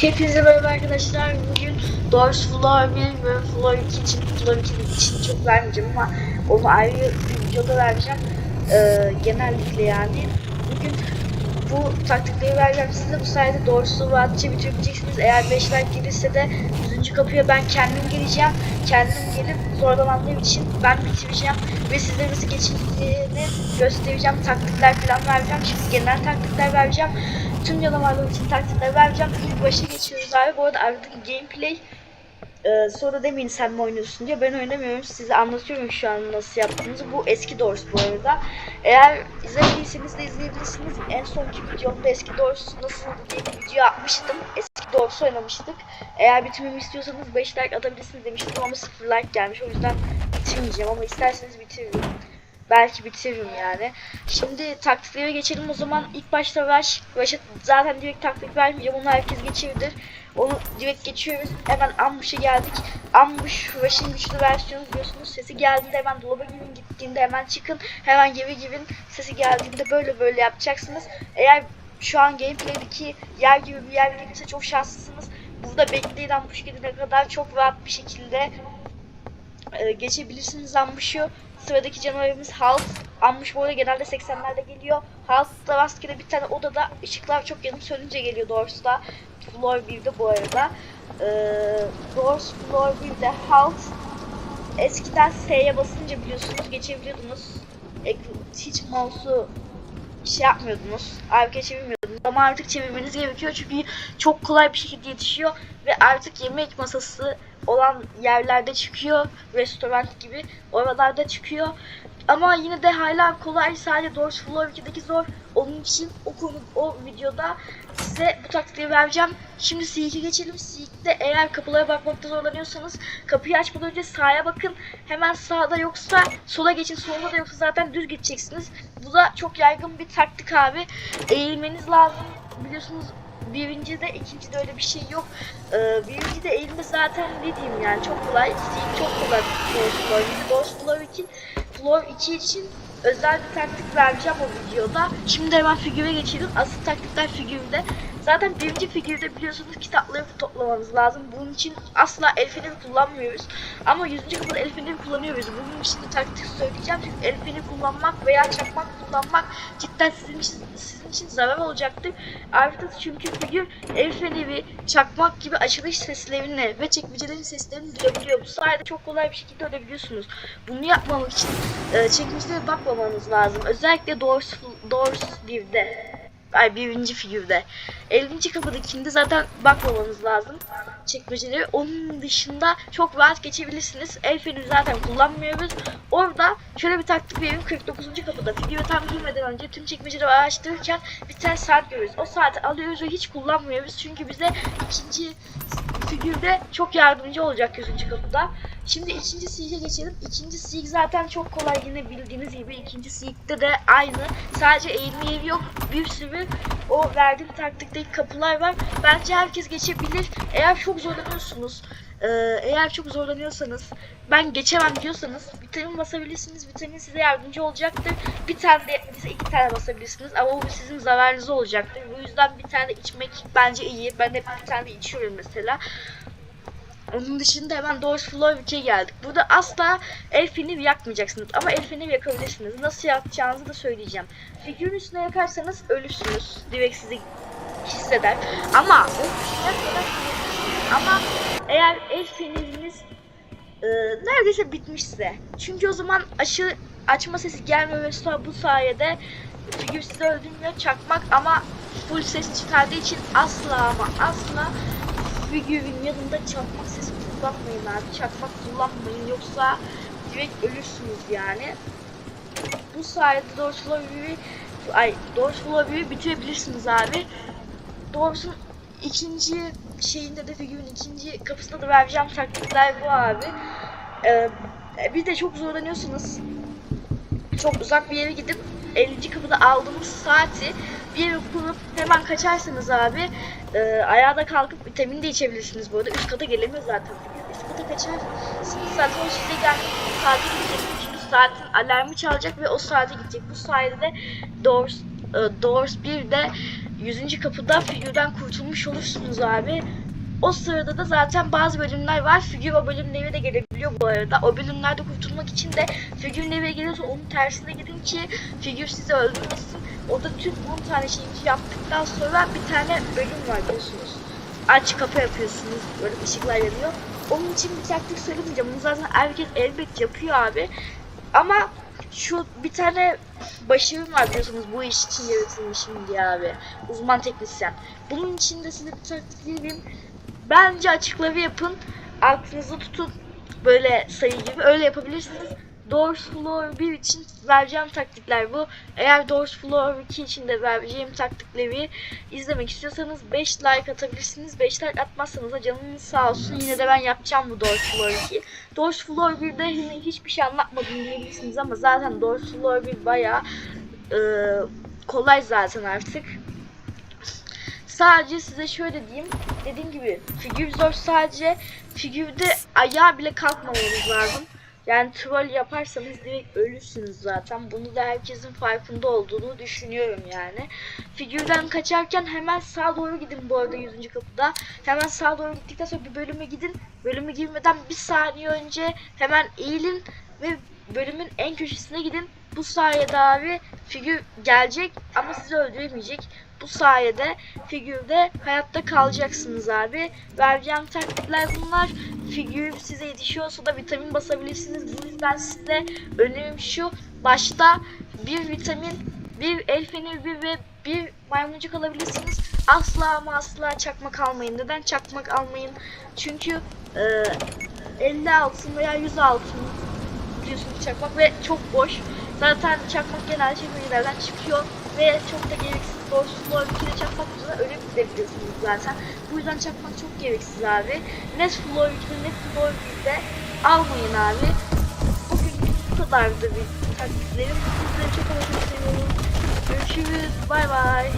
Hepinize merhaba arkadaşlar. Bugün Doors Floor 1 ve Floor 2 için, Floor 2 için çok vermeyeceğim ama onu ayrı bir videoda vereceğim. Ee, genellikle yani. Bugün bu taktikleri vereceğim size. Bu sayede Doors'u rahatça bitirebileceksiniz. Eğer 5 like gelirse de 100. kapıya ben kendim geleceğim. Kendim gelip zorlanandığım için ben bitireceğim. Ve size nasıl geçildiğini göstereceğim. Taktikler falan vereceğim. Şimdi genel taktikler vereceğim tüm canavarlar için taktikler vereceğim. İlk başa geçiyoruz abi. Bu arada aradaki gameplay e, sonra demeyin sen mi oynuyorsun diye ben oynamıyorum. Size anlatıyorum şu an nasıl yaptığınızı. Bu eski Doors bu arada. Eğer izlemediyseniz de izleyebilirsiniz. En sonki videomda eski Doors nasıl diye bir video yapmıştım. Eski Doors oynamıştık. Eğer bitirmemi istiyorsanız 5 like atabilirsiniz demiştim ama 0 like gelmiş. O yüzden bitirmeyeceğim ama isterseniz bitiririm. Belki bitiririm yani. Şimdi taktiklere geçelim o zaman. İlk başta Rush. Rush'a zaten direkt taktik vermeyeceğim. Onu herkes geçiridir. Onu direkt geçiyoruz. Hemen Ambush'a geldik. Ambush Rush'ın güçlü versiyonu biliyorsunuz. Sesi geldiğinde hemen dolaba girin. Gittiğinde hemen çıkın. Hemen geri girin. Sesi geldiğinde böyle böyle yapacaksınız. Eğer şu an gameplay'deki yer gibi bir yer gelirse çok şanslısınız. Burada bekleyin Ambush gelene kadar çok rahat bir şekilde e, geçebilirsiniz Ambush'u. Sıradaki canavarımız Hulk. Ambush bu arada genelde 80'lerde geliyor. Hulk da rastgele bir tane odada ışıklar çok yanıp sönünce geliyor Doors'ta. Floor 1'de bu arada. E, Doors Floor 1'de Hulk eskiden S'ye basınca biliyorsunuz geçebiliyordunuz. Ek- hiç mouse'u şey yapmıyordunuz. Arka çevirmiyordunuz. Ama artık çevirmeniz gerekiyor çünkü çok kolay bir şekilde yetişiyor ve artık yemek masası olan yerlerde çıkıyor. Restoran gibi oralarda çıkıyor. Ama yine de hala kolay. Sadece Doors Floor 2'deki zor. Onun için o konu o videoda size bu taktikleri vereceğim. Şimdi Seek'e geçelim. Seek'te eğer kapılara bakmakta zorlanıyorsanız kapıyı açmadan önce sağa bakın. Hemen sağda yoksa sola geçin. Solda da yoksa zaten düz gideceksiniz. Bu da çok yaygın bir taktik abi. Eğilmeniz lazım. Biliyorsunuz birinci de ikinci de öyle bir şey yok. Ee, birinci de eğilme zaten ne diyeyim yani çok kolay. Seek çok kolay. Doors Floor 2. Doors Floor 2 Floor 2 için özel bir taktik vereceğim o videoda. Şimdi hemen figüre geçelim. Asıl taktikler figürde. Zaten birinci figürde biliyorsunuz kitapları toplamanız lazım. Bunun için asla el feneri kullanmıyoruz. Ama 100. kapıda el feneri kullanıyoruz. Bunun için de taktik söyleyeceğim. Çünkü el feneri kullanmak veya çakmak kullanmak cidden sizin için, sizin için zarar olacaktır. Artık çünkü figür el feneri, çakmak gibi açılış seslerini ve çekmecelerin seslerini duyabiliyor. Bu sayede çok kolay bir şekilde ölebiliyorsunuz. Bunu yapmamak için e, çekmecelere bakmamanız lazım. Özellikle Doors, Doors 1'de. Ay birinci figürde. 50. kapıdakinde zaten bakmamanız lazım çekmeceleri. Onun dışında çok rahat geçebilirsiniz. El feneri zaten kullanmıyoruz. Orada şöyle bir taktik vereyim. 49. kapıda figürü tam girmeden önce tüm çekmeceleri araştırırken bir tane saat görüyoruz. O saati alıyoruz ve hiç kullanmıyoruz. Çünkü bize ikinci figürde çok yardımcı olacak 100. kapıda. Şimdi ikinci Sieg'e geçelim. İkinci Sieg zaten çok kolay yine bildiğiniz gibi. ikinci Sieg'de de aynı. Sadece eğilme yeri yok. Bir sürü o verdiğim taktikteki kapılar var. Bence herkes geçebilir. Eğer çok zorlanıyorsunuz, e, eğer çok zorlanıyorsanız, ben geçemem diyorsanız vitamin basabilirsiniz. Vitamin size yardımcı olacaktır. Bir tane de bize iki tane basabilirsiniz ama bu sizin zararınıza olacaktır. Bu yüzden bir tane içmek bence iyi. Ben hep bir tane içiyorum mesela. Onun dışında hemen Doors Floor 2'ye geldik. Burada asla el feneri yakmayacaksınız ama el feneri yakabilirsiniz. Nasıl yapacağınızı da söyleyeceğim. Figürün üstüne yakarsanız ölürsünüz. Direkt sizi hisseder. Ama o ama eğer el feneriniz e, neredeyse bitmişse çünkü o zaman aşı açma sesi gelmiyor ve bu sayede figür sizi öldürmüyor çakmak ama full ses çıkardığı için asla ama asla figürün yanında çakmak sesi kullanmayın abi. Çakmak kullanmayın yoksa direkt ölürsünüz yani. Bu sayede Floor 1'i ay Floor 1'i bitirebilirsiniz abi. Doors'un ikinci şeyinde de figürün ikinci kapısında da vereceğim taktikler bu abi. Ee, bir de çok zorlanıyorsunuz. Çok uzak bir yere gidip 50. kapıda aldığımız saati bir yere kurup hemen kaçarsanız abi e, ayağa kalkıp vitamin de içebilirsiniz bu arada. Üst kata gelemiyor zaten. Üst kata kaçarsınız zaten o size gelmek saate gidecek. Çünkü saatin alarmı çalacak ve o saate gidecek. Bu sayede de Doors, e, Doors 1'de 100. kapıda figürden kurtulmuş olursunuz abi. O sırada da zaten bazı bölümler var. Figür o bölümlere de gelebiliyor bu arada. O bölümlerde kurtulmak için de figür nereye geliyorsa onun tersine gidin ki figür sizi öldürmesin. Orada tüm 10 tane şeyi yaptıktan sonra bir tane bölüm var biliyorsunuz. Aç kapı yapıyorsunuz. Böyle ışıklar yanıyor. Onun için bir taktik söylemeyeceğim. Bunu zaten herkes elbet yapıyor abi. Ama şu bir tane başarım var biliyorsunuz bu iş için yaratılmışım diye abi. Uzman teknisyen. Bunun için de size bir taktik vereyim. Bence açıkları yapın. Aklınızda tutun. Böyle sayı gibi öyle yapabilirsiniz. Doors Floor 1 için vereceğim taktikler bu. Eğer Doors Floor 2 için de vereceğim taktikleri izlemek istiyorsanız 5 like atabilirsiniz. 5 like atmazsanız da canınız sağ olsun. Yine de ben yapacağım bu Doors Floor 2. Doors Floor 1'de hani hiçbir şey anlatmadım diyebilirsiniz ama zaten Doors Floor 1 bayağı e, kolay zaten artık. Sadece size şöyle diyeyim. Dediğim gibi figür zor sadece figürde ayağa bile kalkmamanız lazım. Yani troll yaparsanız direkt ölürsünüz zaten. Bunu da herkesin farkında olduğunu düşünüyorum yani. Figürden kaçarken hemen sağa doğru gidin bu arada 100. kapıda. Hemen sağa doğru gittikten sonra bir bölüme gidin. Bölüme girmeden bir saniye önce hemen eğilin ve bölümün en köşesine gidin. Bu sayede abi figür gelecek ama sizi öldüremeyecek. Bu sayede figürde hayatta kalacaksınız abi. Vereceğim taktikler bunlar. Figür size yetişiyorsa da vitamin basabilirsiniz. Bu yüzden size önerim şu. Başta bir vitamin, bir el feneri bir ve bir maymuncuk alabilirsiniz. Asla ama asla çakmak almayın. Neden çakmak almayın? Çünkü e, 50 altın veya 100 altın biliyorsunuz çakmak ve çok boş. Zaten çakmak genelde çekmecelerden çıkıyor ve çok da gereksiz. Doğrusunda ülkede çakmak yüzünden öyle bitirebiliyorsunuz zaten. Bu yüzden çakmak çok gereksiz abi. Net Floor 2'de net Floor 1'de almayın abi. Bugün bu kadardı bir taktiklerim. Sizleri çok seviyorum. Görüşürüz. Bay bay.